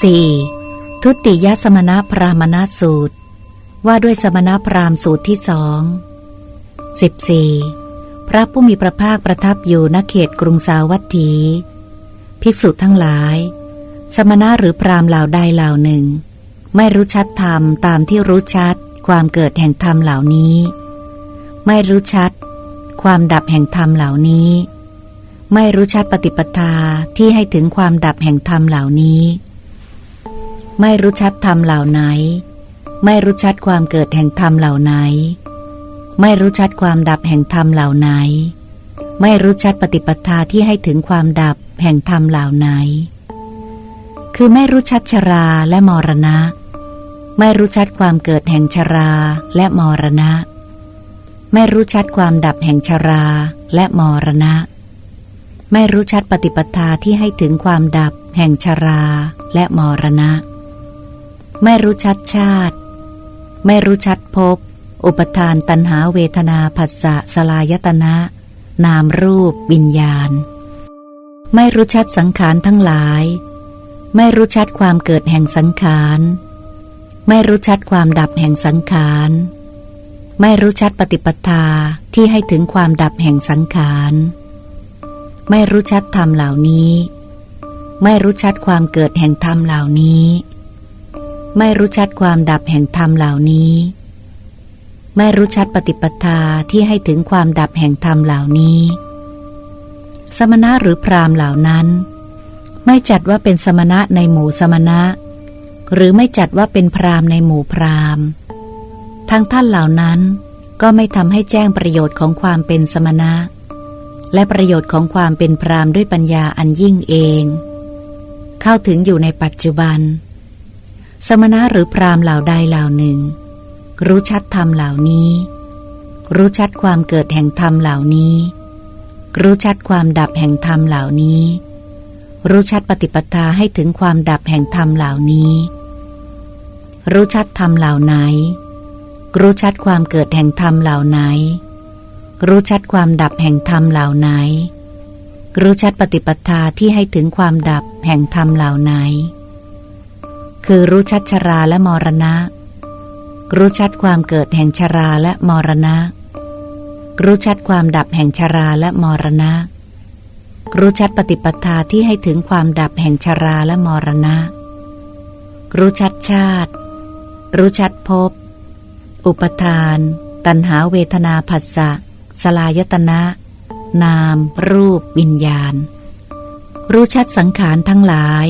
4. ทุติยสมณพราหมณสูตร ว่าด้วยสมณพราหมณ์สูตรที่สอง 14. พระผู้มีพระภาคประทับอยู่ณเขตกรุงสาวัตถี ภิกษุทั้งหลาย สมณะหรือพราหมณ์เหล่าใดเหล่าหนึ่ง ไม่รู้ชัดธรรมตามที่รู้ชัดความเกิดแห่งธรรมเหล่านี้ ไม่รู้ชัด ความดับแห่งธรรมเหล่านี้ ไม่รู้ชัดปฏิปทาที่ให้ถึงความดับแห่งธรรมเหล่านี้ ไม่รู้ชัดธรรมเหล่าไหน ไม่รู้ชัดความเกิดแห่งธรรมเหล่าไหน ไม่รู้ชัดความดับแห่งธรรมเหล่าไหน ไม่รู้ชัดปฏิปทาที่ให้ถึงความดับแห่งธรรมเหล่าไหน คือไม่รู้ชัดชราและมรณะ ไม่รู้ชัดความเกิดแห่งชราและมรณะ ไม่รู้ชัดความดับแห่งชราและมรณะ ไม่รู้ชัดปฏิปทาที่ให้ถึงความดับแห่งชราและมรณะ ไม่รู้ชัดชาติ ไม่รู้ชัดภพอุปทานตัณหาเวทนาผัสสะสลายตนะ นามรูป วิญญาณ ไม่รู้ชัดสังขารทั้งหลาย ไม่รู้ชัดความเกิดแห่งสังขาร ไม่รู้ชัดความดับแห่งสังขาร ไม่รู้ชัดปฏิปทาที่ให้ถึงความดับแห่งสังขาร ไม่รู้ชัดธรรมเหล่านี้ ไม่รู้ชัดความเกิดแห่งธรรมเหล่านี้ ไม่รู้ชัดความดับแห่งธรรมเหล่านี้ ไม่รู้ชัดปฏิปทาที่ให้ถึงความดับแห่งธรรมเหล่านี้ สมณะหรือพราหมณ์เหล่านั้น ไม่จัดว่าเป็นสมณะในหมู่สมณะ หรือไม่จัดว่าเป็นพราหมณ์ในหมู่พราหมณ์ทั้งท่านเหล่านั้นก็ไม่ทำให้แจ้งประโยชน์ของความเป็นสมณะ และประโยชน์ของความเป็นพราหมณ์ด้วยปัญญาอันยิ่งเอง เข้าถึงอยู่ในปัจจุบัน สมณะหรือพราหมณ์เหล่าใดเหล่าหนึ่ง รู้ชัดธรรมเหล่านี้ รู้ชัดความเกิดแห่งธรรมเหล่านี้ รู้ชัดความดับแห่งธรรมเหล่านี้ รู้ชัดปฏิปทาให้ถึงความดับแห่งธรรมเหล่านี้ รู้ชัดธรรมเหล่าไหน รู้ชัดความเกิดแห่งธรรมเหล่าไหน รู้ชัดความดับแห่งธรรมเหล่าไหน รู้ชัดปฏิปทาที่ให้ถึงความดับแห่งธรรมเหล่าไหน คือรู้ชัดชราและมรณะ รู้ชัดความเกิดแห่งชราและมรณะ รู้ชัดความดับแห่งชราและมรณะ รู้ชัดปฏิปทาที่ให้ถึงความดับแห่งชราและมรณะ รู้ชัดชาติ รู้ชัดภพ อุปทาน ตัณหาเวทนาผัสสะสลายตนะ นาม รูป วิญญาณ รู้ชัดสังขารทั้งหลาย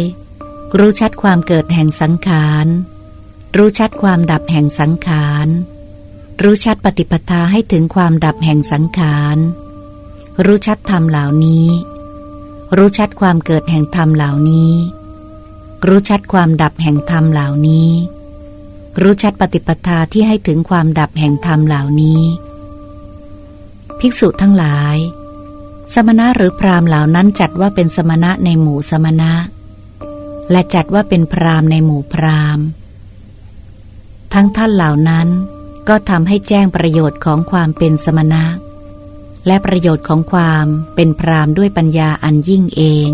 รู้ชัดความเกิดแห่งสังขาร รู้ชัดความดับแห่งสังขาร รู้ชัดปฏิปทาให้ถึงความดับแห่งสังขาร รู้ชัดธรรมเหล่านี้ รู้ชัดความเกิดแห่งธรรมเหล่านี้ รู้ชัดความดับแห่งธรรมเหล่านี้ รู้ชัดปฏิปทาที่ให้ถึงความดับแห่งธรรมเหล่านี้ ภิกษุทั้งหลาย สมณะหรือพรามเหล่านั้นจัดว่าเป็นสมณะในหมู่สมณะ และจัดว่าเป็นพรามในหมู่พรามทั้งท่านเหล่านั้นก็ทำให้แจ้งประโยชน์ของความเป็นสมณะ และประโยชน์ของความเป็นพรามด้วยปัญญาอันยิ่งเอง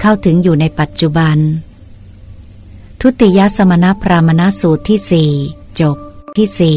เข้าถึงอยู่ในปัจจุบัน ทุติยสมณพรามณสูตรที่สี่จบที่สี่